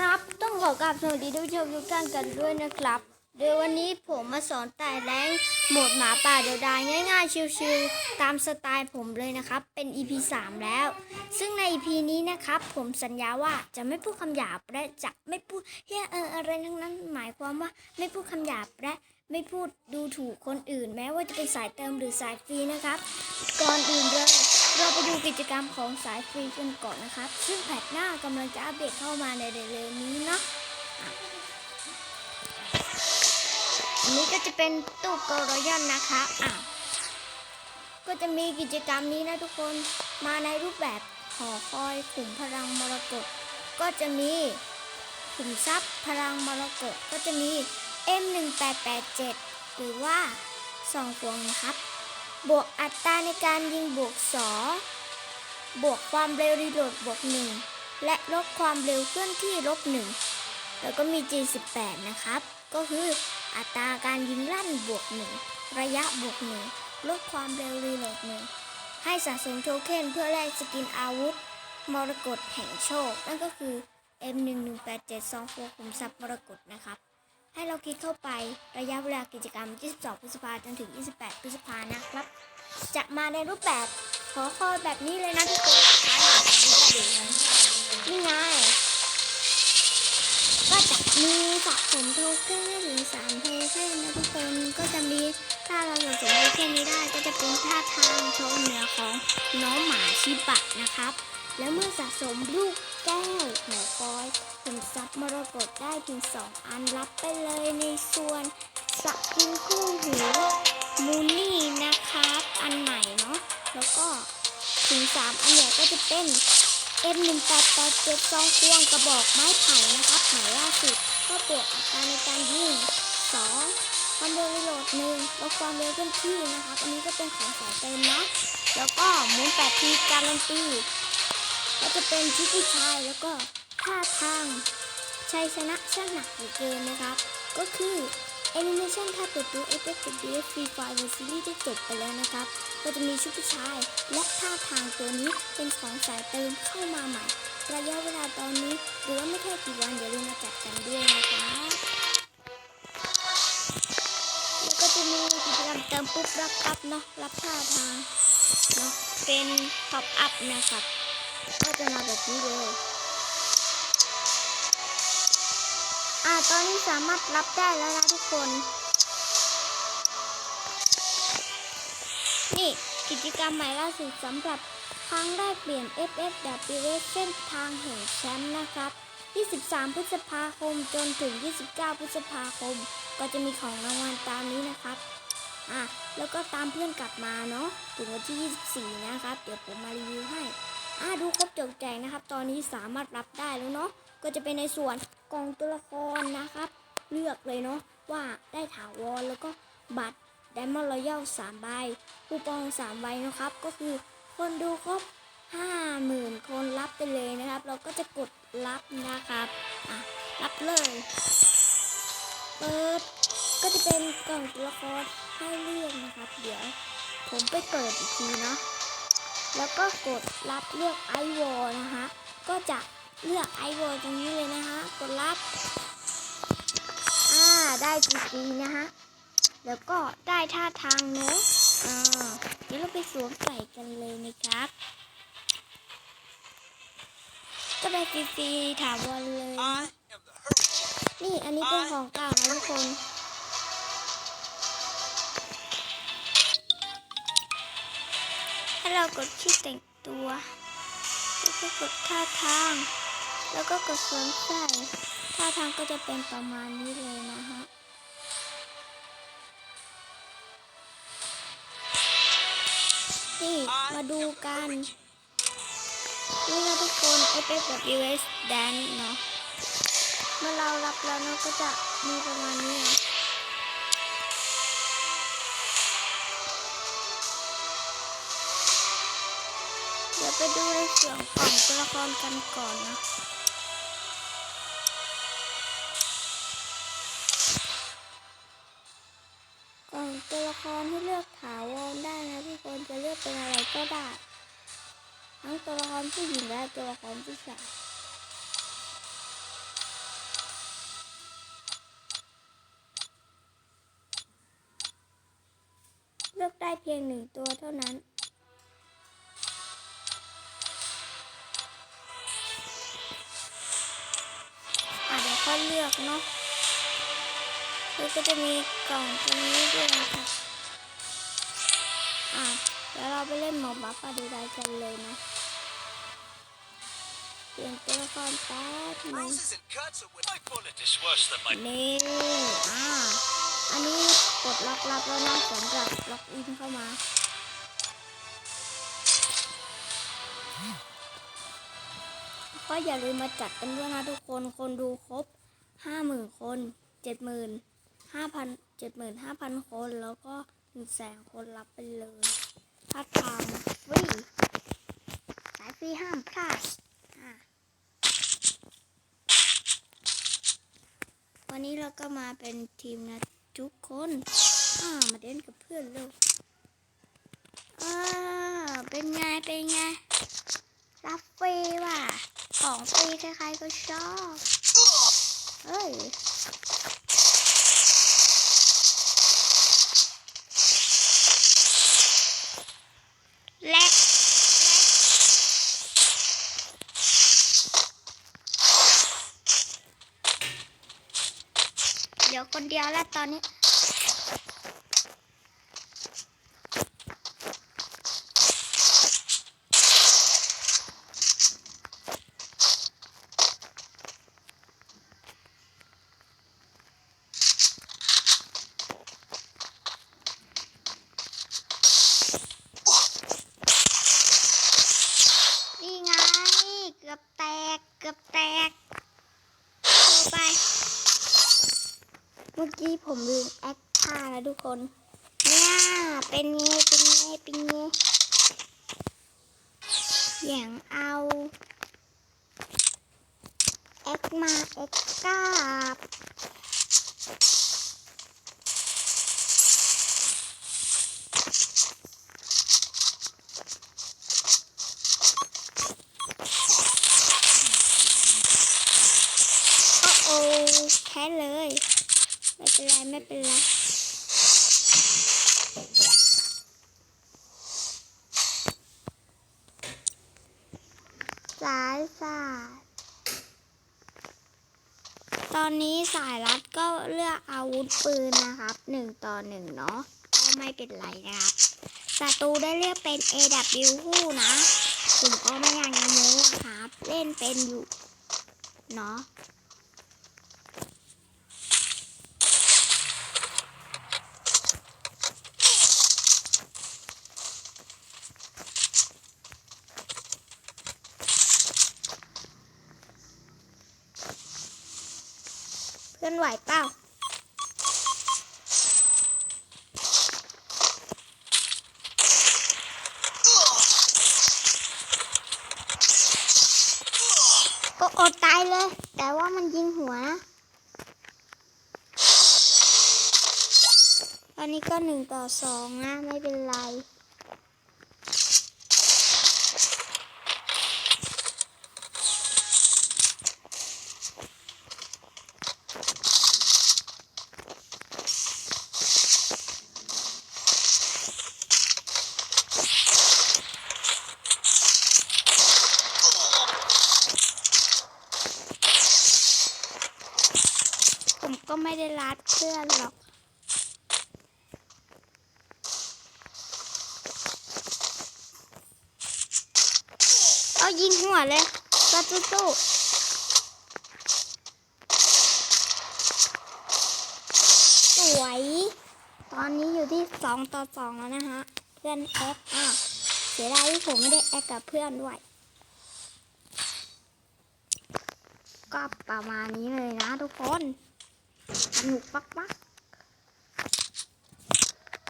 ครับ ต้องขอกราบสวัสดีทุกชมทุกท่านกันด้วยนะครับ โดยววันนี้ผมมาสอนไต่แรงโหมดหมาป่าเดียวดายง่ายๆ ชิวๆ ตามสไตล์ผมเลยนะครับ เป็น EP 3 แล้ว ซึ่งใน EP นี้นะครับ ผมสัญญาว่าจะไม่พูดคำหยาบและจะไม่พูดเฮียเอออะไรทั้งนั้น หมายความว่าไม่พูดคำหยาบและ ไม่พูดดูถูกคนอื่น แม้ว่าจะเป็นสายเติมหรือสายฟรีนะครับ ก่อนอื่นเลยเราไปดูกิจกรรมของสายฟรีกันก่อนนะครับ ซึ่งแพทหน้ากำลังจะอัปเดตเข้ามาในเร็วๆนี้เนาะอันนี้ก็จะเป็นตู้โกลรยันนะคะอะก็จะมีกิจกรรมนี้นะทุกคนมาในรูปแบบหอคอยขุมพลังมรกตก็จะมีขุมทรัพย์พลังมรกตก็จะมี M1887 หรือว่าสองพวงนะครับ บวกอัตราในการยิงบวก 2 บวกความเร็วรีโหลดบวก 1 และลดความเร็วเคลื่อนที่ลบ 1 แล้วก็มี G18 นะครับ ก็คืออัตราการยิงลั่นบวก 1 ระยะบวก 1ลดความเร็วรีโหลด 1 ให้สะสมโทเค็นเพื่อแลกสกินอาวุธ มรกตแห่งโชค นั่นก็คือ M11872 ขุมทรัพย์มรกตนะครับ ให้เราคลิกเข้าไประยะเวลากิจกรรม 22 พฤษภาจนถึง 28 พฤษภานะครับ จะมาในรูปแบบขอคอแบบนี้เลยนะทุกคนใช้หน่อยดูนะนี่ไงก็จะมีสะสมโทเค็นหรือสามโทเค็นนะทุกคนก็จะมีถ้าเราสะสมโทเค็นนี้ได้ก็จะเป็นท่าทางโชว์เหนือของน้องหมาชิบะนะครับ แล้วเมื่อสะสมลูก แก้วหัวคอยขุมทรัพย์มรกตได้ถึงสองอันรับไปเลยในส่วนสกินคู่หูมูนี่นะครับ อันใหม่เนาะแล้วก็ถึงสามอันเนี่ยก็จะเป็น M1887 ซองควงกระบอกไม้ไผ่นะครับหมายล่าสุดก็บวกอัตราในการยิง2ความเร็วรีโหลด1ลดความเร็วเคลื่อนที่นะครับ อันนี้ก็เป็นของสายเต็มนะแล้วก็หมุน8ทีการันตี ก็จะเป็นชุดผู้ชายแล้วก็ท่าทางชัยชนะช่างหนักเหลือเกินะครับ ก็คือแอนิเมชันท่าเปิดตัว f f b f Free Fire ในซีรีส์ได้จบไปแล้วนะครับ ก็จะมีชุดผู้ชายและท่าทางตัวนี้เป็นของสายเติมเข้ามาใหม่ ระยะเวลาตอนนี้หรือว่าไม่แค่กี่วันอย่าลืมมาจัดกันด้วยนะครับแล้วก็จะมีกิจกรรมเติมปุ๊บรับปั๊บเนาะรับท่าทางเนาะเป็นท็อปอัพนะครับ ก็จะมาแบบนี้เลยอ่าตอนนี้สามารถรับได้แล้วนะทุกคน นี่กิจกรรมใหม่ล่าสุดสำหรับครั้งแรกเปลี่ยน FFW เส้นทางแห่งแชมป์นะครับ 23 พฤษภาคมจนถึง 29 พฤษภาคม ก็จะมีของรางวัลตามนี้นะครับ อะ แล้วก็ตามเพื่อนกลับมาเนาะ ถึงวันที่ 24 นะครับ เดี๋ยวผมมารีวิวให้ อ่าดูครบจบแจกนะครับ ตอนนี้สามารถรับได้แล้วเนาะก็จะเป็นในส่วนกล่องตัวละครนะครับ เลือกเลยเนาะว่าได้ถาวรแล้วก็บัตรไดมอนด์รอยัลสามใบคูปองสามใบนะครับ ก็คือคนดูครบห้าหมื่นคนรับไปเลยนะครับ เราก็จะกดรับนะครับอะรับเลยเปิดก็จะเป็นกล่องตัวละครให้เลือกนะครับ เดี๋ยว ผมไปเปิดอีกทีเนาะ แล้วก็กดรับเลือกไอวอลนะคะ ก็จะเลือกไอวอลตรงนี้เลยนะคะ กดรับ อ่า ได้จีจีนะคะ แล้วก็ได้ท่าทางเนอะอ่า เดี๋ยวเราไปสวมใส่กันเลยนะครับ ก็ได้ฟรีๆถามวันเลย I am the hurry. นี่ อันนี้เป็นของเก่านะทุกคน ให้เรากดที่แต่งตัว แล้วก็กดท่าทาง แล้วก็กดสวมใส่ท่าทางก็จะเป็นประมาณนี้เลยนะฮะนี่มาดูกันนี่นะทุกคน FFWS Dance เนาะเมื่อเรารับแล้วเนาะก็จะมีประมาณนี้นะ เดี๋ยวไปดูในส่วนของตัวละครกันก่อนนะกองตัวละครที่เลือกถาวรได้นะทุกคนจะเลือกเป็นอะไรก็ได้ ทั้งตัวละครผู้หญิงและตัวละครผู้ชายเลือกได้เพียงหนึ่งตัวเท่านั้น อะเดี๋ยวค่อยเลือกเนาะแล้วก็จะมีกล่องตรงนี้ด้วยนะครับอะเดี๋ยวเราไปเล่นหมอบัฟปาดูได้กันเลยนะเปลี่ยนตัวละครแป๊บหนึง Bruises and cuts are with My bullet is worse than my นี่อ่าอันนี้กดล็อกลับแล้วนะสำหรับล็อกอินเข้ามาก็อย่าลืมมาจัดกันด้วยนะทุกคนคนดูครบ ห้าหมื่นคนเจ็ดหมื่นห้าพันเจ็ดหมื่นห้าพันคนแล้วก็หนึ่งแสนคนรับไปเลยถ้าทำฟรีสายฟรีห้ามพลาดวันนี้เราก็มาเป็นทีมนะทุกคนอ่ามาเล่นกับเพื่อนเลยอ่าเป็นไง เป็นไง รับฟรีว่ะ ของฟรีใครๆก็ชอบ เฮ้ยแลกเดี๋ยวคนเดียวแล้วตอนนี้ไง เกือบแตก เกือบแตกโทร ไป เมื่อกี้ผมลืมแอคท่านะทุกคน เนี่ย เป็นไงเป็นไงเป็นไงอย่างเอาแอคมาแอคกราบ แพ้เลย ไม่เป็นไรไม่เป็นไรสายสาดตอนนี้สายรัดก็เลือกอาวุธปืนนะครับหนึ่งต่อหนึ่งเนาะก็ไม่เป็นไรนะครับศัตรูได้เลือกเป็น AW คู่นะผมก็ไม่อยากจะโม้นะครับ เล่นเป็นอยู่ เนาะ พื่อนไหวเปล่าก็อดตายเลย แต่ว่ามันยิงหัวนะตอนนี้ก็หนึ่งต่อสองนะ ไม่เป็นไร ก็ไม่ได้รัดเพื่อนหรอก เอายิงหัวเลยก็สู้ๆสวย ตอนนี้อยู่ที่สองต่อสองแล้วนะฮะ เพื่อนแอคอะเสียดายที่ผมไม่ได้แอคกับเพื่อนด้วยก็ประมาณนี้เลยนะทุกคน หนุกปัก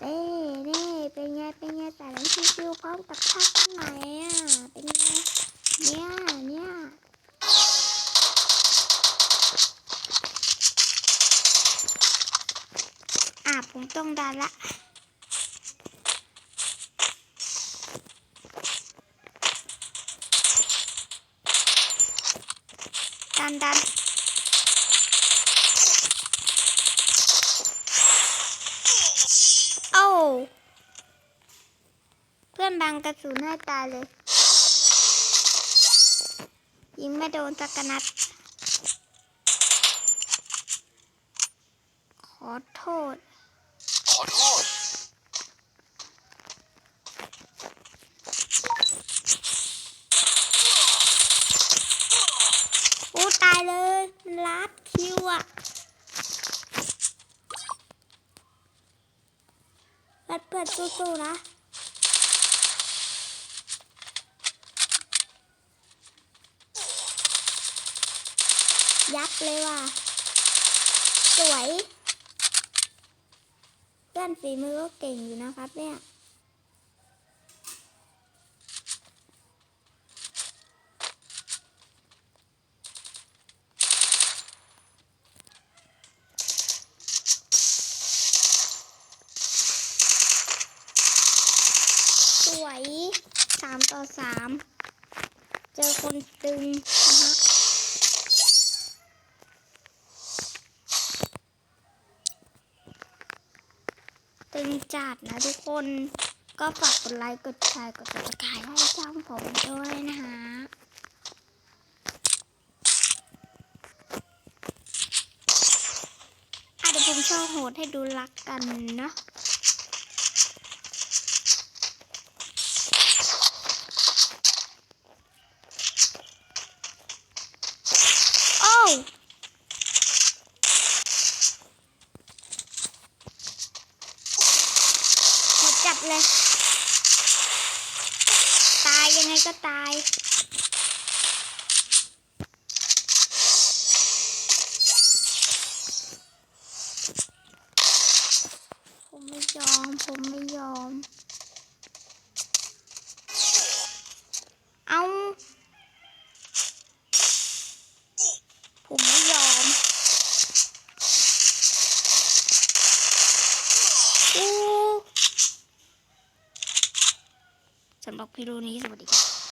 เอ้เน่เป็นไง เป็นไง แต่ละชิวๆพร้อมกับท่าข้างในอะ เป็นไง เนี่ย เนี่ยอะผมต้องดันละ โอ้บังกระสุนให้ตายเลย ยิงไม่โดนสักกะนัด ขอโทษ ขอโทษ โอ้ ตายเลย มันลัดคิวอะ รัดเปิดสู้ๆนะยับเลยว่ะ สวย เพื่อนฝีมือก็เก่งอยู่นะครับเนี่ย สวยสามต่อสาม เจอคนตึงนะฮะ ตึงจัดนะทุกคนก็ฝากกดไลค์กดแชร์กดติดตามให้ช่องผมด้วยนะฮะอะเดี๋ยวผมโชว์โหดให้ดูรักกันเนาะ โอ้วโหดจัดเลย ตายยังไงก็ตาย ผมไม่ ยอม ผมไม่ยอม เอา ผมไม่ยอม อู้สำหรับวิดีโอนี้สวัสดีค่ะ